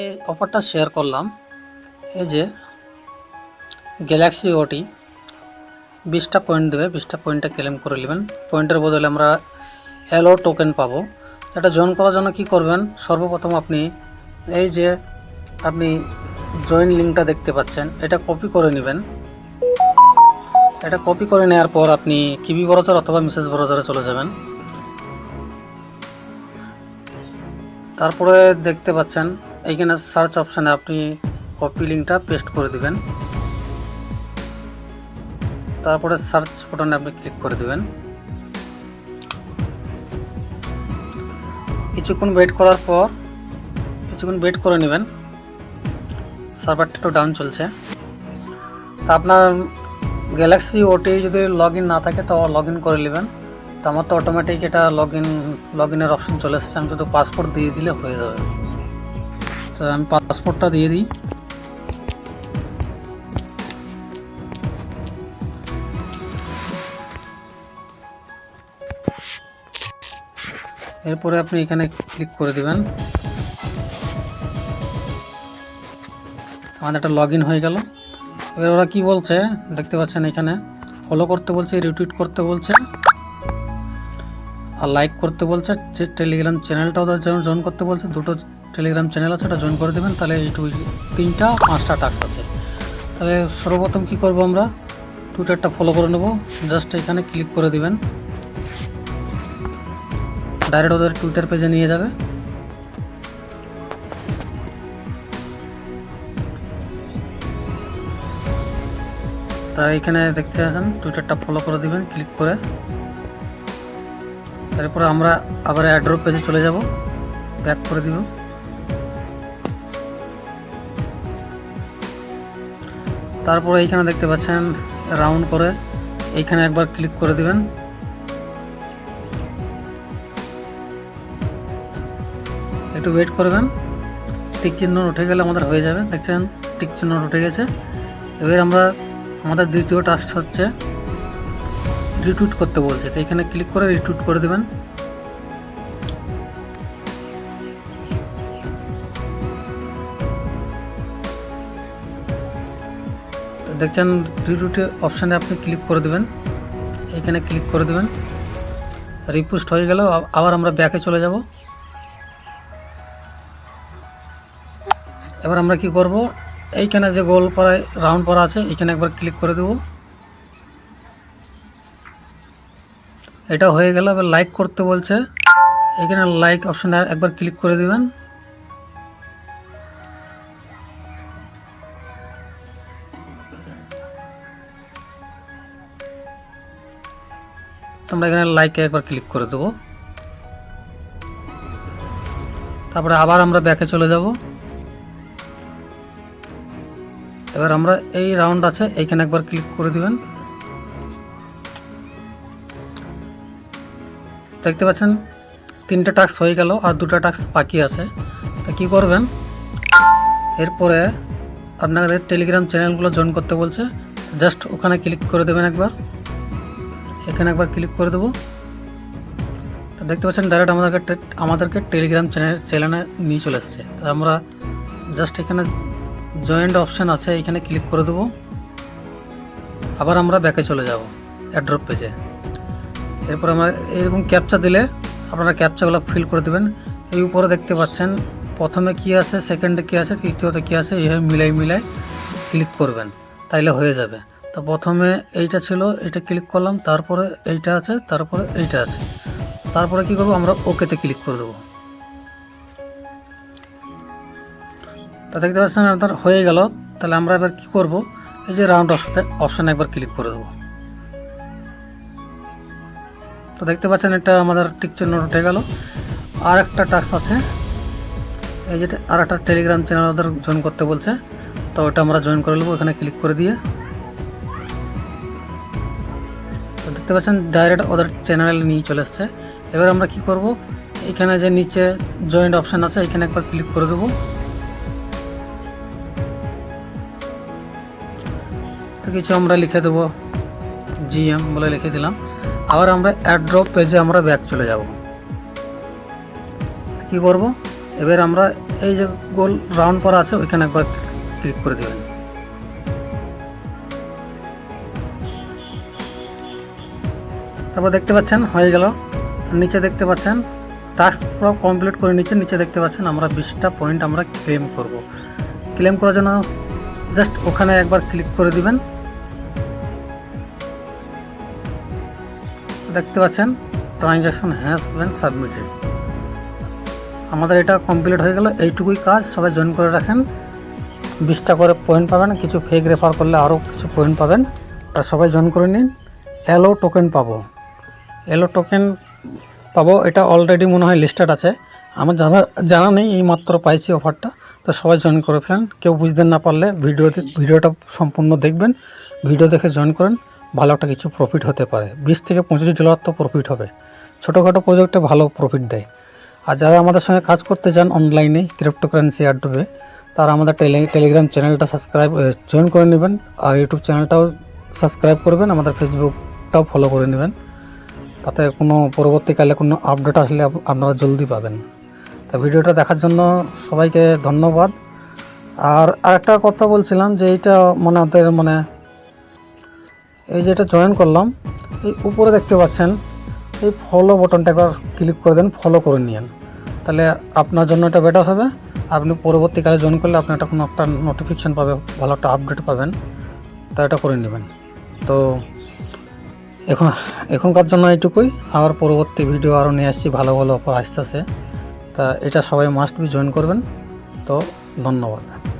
এই অফারটা শেয়ার করলাম। এই যে গ্যালাক্সি ওটি বিশটা পয়েন্ট দেবে, বিশটা পয়েন্টটা ক্লেম করে নেবেন। পয়েন্টের বদলে আমরা এলো টোকেন পাবো। এটা জয়েন করার জন্য কি করবেন? সর্বপ্রথম আপনি এই যে আপনি জয়েন লিঙ্কটা দেখতে পাচ্ছেন, এটা কপি করে নেবেন। এটা কপি করে নেওয়ার পর আপনি কিবি ব্রাউজার অথবা মেসেজ ব্রাউজারে চলে যাবেন। তারপরে দেখতে পাচ্ছেন এইখানে সার্চ অপশানে আপনি কপি লিঙ্কটা পেস্ট করে দিবেন। তারপরে সার্চ বাটনে আপনি ক্লিক করে দিবেন। কিছুক্ষণ ওয়েট করার পর কিছুক্ষণ ওয়েট করে নেবেন। সার্ভারটা একটু ডাউন চলছে। তা আপনার গ্যালাক্সি ওটি যদি লগ না থাকে, তো লগ করে নেবেন। তো আমার তো অটোমেটিক এটা লগ ইন লগ ইনের অপশন চলে এসেছে। আমি শুধু পাসপোর্ট দিয়ে দিলে হয়ে যাবে। তো আমি পাসপোর্টটা দিয়ে দিই। এরপরে আপনি এখানে ক্লিক করে দিবেন। আমাদের একটা লগ হয়ে গেল। এবার ওরা কি বলছে? দেখতে পাচ্ছেন এখানে। ফলো করতে বলছে রিটুইট করতে বলছে। আর লাইক করতে বলছে। টেলিগ্রাম চ্যানেলটা ওদের জয়েন করতে বলছে। দুটো টেলিগ্রাম চ্যানেল আছে, ওটা জয়েন করে দেবেন। তাহলে এইটু তিনটা, পাঁচটা টাস্ক আছে। তাহলে সর্বপ্রথম কি করব আমরা? টুইটারটা ফলো করে নেব। জাস্ট এখানে ক্লিক করে দিবেন। ডাইরেক্ট ওদের টুইটার পেজে নিয়ে যাবে। তা এখানে দেখতে পাচ্ছেন টুইটারটা ফলো করে দিবেন ক্লিক করে। তারপরে আমরা আবার অ্যাড্রপ পেজে চলে যাব। ব্যাক করে দিব। তারপরে এইখানে দেখতে পাচ্ছেন রাউন্ড করে। এইখানে একবার ক্লিক করে দিবেন। একটু ওয়েট করবেন। টিক চিহ্ন উঠে গেলে আমাদের হয়ে যাবে। দেখছেন, টিক চিহ্ন উঠে গেছে। এবার আমরা আমাদের দ্বিতীয় টাস্ক হচ্ছে রিটুইট করতে বলছে। তো এখানে ক্লিক করে রিটুইট করে দেবেন। দেখছেন রিটুইটে অপশানে আপনি ক্লিক করে দেবেন। এখানে ক্লিক করে দেবেন। রিপোস্ট হয়ে গেল আবার আমরা ব্যাকে চলে যাব। এবার আমরা কি করব? এইখানে যে গোল পাড়ায়, রাউন্ড পাড়া আছে, এখানে একবার ক্লিক করে দেব। এটা হয়ে গেল, এবার লাইক করতে বলছে। এখানে লাইক অপশানে একবার ক্লিক করে দিবেন। তোমরা এখানে লাইকে একবার ক্লিক করে দেবো। তারপরে আবার আমরা ব্যাকে চলে যাব। এবার আমরা এই রাউন্ড আছে, এইখানে একবার ক্লিক করে দিবেন। দেখতে পাচ্ছেন, তিনটে টাস্ক হয়ে গেল আর দুটো টাস্ক বাকি আছে। তা কী করবেন? এরপরে আপনাদের টেলিগ্রাম চ্যানেলগুলো জয়েন করতে বলছে। জাস্ট ওখানে ক্লিক করে দেবেন একবার। এখানে একবার ক্লিক করে দেবো। দেখতে পাচ্ছেন ডাইরেক্ট আমাদেরকে আমাদেরকে টেলিগ্রাম চ্যানেল চ্যানেলে নিয়ে চলে এসছে। তো আমরা জাস্ট এখানে জয়েন্ট অপশান আছে, এখানে ক্লিক করে দেবো। আবার আমরা ব্যাকে চলে যাব অ্যাড্রপ পেজে এরপর আমরা এরকম ক্যাপচা দিলে আপনারা ক্যাপচাগুলো ফিল করে দেবেন। এই উপরে দেখতে পাচ্ছেন, প্রথমে কি আছে সেকেন্ডে কি আছে, তৃতীয়তে কি আছে, এইভাবে মিলাই মিলাই ক্লিক করবেন, তাইলে হয়ে যাবে। তো প্রথমে এইটা ছিল এটা ক্লিক করলাম, তারপরে এইটা আছে, তারপরে এইটা আছে। তারপরে কি করব, আমরা ওকেতে ক্লিক করে দেবো। তা দেখতে পাচ্ছেন, আপনার হয়ে গেল। তাহলে আমরা এবার কি করব, এই যে রাউন্ড অপশানে অপশানে একবার ক্লিক করে দেবো। তো দেখতে পাচ্ছেন, এটা আমাদের টিক চিহ্ন উঠে গেল। আর একটা টাস্ক আছে, এই যেটা আর একটা টেলিগ্রাম চ্যানেল ওদের জয়েন করতে বলছে। তো ওটা আমরা জয়েন করে নেব, এখানে ক্লিক করে দিয়ে। দেখতে পাচ্ছেন ডাইরেক্ট ওদের চ্যানেলে নিয়ে চলে এসছে। এবার আমরা কি করব? এখানে যে নিচে জয়েন্ট অপশান আছে, এখানে একবার ক্লিক করে দেবো। তো কিছু আমরা লিখে দেবো জিএম বলে লিখে দিলাম। আবার আমরা অ্যাড্রপ পেজে আমরা ব্যাক চলে যাব। কি করব? এবার আমরা এই যে গোল রাউন্ড করা আছে, ওইখানে একবার ক্লিক করে দেবেন। তারপর দেখতে পাচ্ছেন, হয়ে গেল। নিচে দেখতে পাচ্ছেন টাস্ক পুরো কমপ্লিট করে নিচে নিচে দেখতে পাচ্ছেন আমরা বিশটা পয়েন্ট আমরা ক্লেম করব। ক্লেম করার জন্য জাস্ট ওখানে একবার ক্লিক করে দিবেন। দেখতে পাচ্ছেন ট্রানজ্যাকশন হ্যাজ বেন সাবমিটেড আমাদের এটা কমপ্লিট হয়ে গেল, এইটুকুই কাজ, সবাই জয়েন করে রাখেন। বিশটা করে পয়েন্ট পাবেন, কিছু ফেক রেফার করলে আরও কিছু পয়েন্ট পাবেন। আর সবাই জয়েন করে নিন অ্যালো টোকেন পাবো। এলো টোকেন পাবো, এটা অলরেডি মনে হয় লিস্টেড আছে। আমার জানা জানা নেই, এই মাত্র পাইছি অফারটা তো সবাই জয়েন করে ফেলেন। কেউ বুঝতে না পারলে ভিডিওতে, ভিডিওটা সম্পূর্ণ দেখবেন। ভিডিও দেখে জয়েন করেন। ভালো একটা কিছু প্রফিট হতে পারে। বিশ থেকে পঁচিশ ডলার তো প্রফিট হবে। ছোটোখাটো প্রজেক্টে ভালো প্রফিট দেয়। আর যারা আমাদের সঙ্গে কাজ করতে চান অনলাইনে ক্রিপ্টোকারেন্সি অ্যাডোবে তারা আমাদের টেলি টেলিগ্রাম চ্যানেলটা সাবস্ক্রাইব জয়েন করে নেবেন। আর ইউটিউব চ্যানেলটাও সাবস্ক্রাইব করবেন। আমাদের ফেসবুকটাও ফলো করে নেবেন। তাতে কোনো পরবর্তীকালে কোনো আপডেট আসলে আপনারা জলদি পাবেন। তা ভিডিওটা দেখার জন্য সবাইকে ধন্যবাদ। আর আরেকটা কথা বলছিলাম যে এইটা মানে আমাদের মানে এই যেটা জয়েন করলাম, এই উপরে দেখতে পাচ্ছেন, এই ফলো বটনটা একবার ক্লিক করে দেন ফলো করে নিন তাহলে আপনার জন্য এটা বেটার হবে। আপনি পরবর্তীকালে জয়েন করলে আপনি একটা কোনো একটা নোটিফিকেশান পাবে, ভালো একটা আপডেট পাবেন। তা এটা করে নেবেন। তো এখন, এখনকার জন্য এটুকুই আবার পরবর্তী ভিডিও আরও নিয়ে আসছি, ভালো ভালো অফার আসতেছে। তা এটা সবাই মাস্ট বি জয়েন করবেন। তো ধন্যবাদ।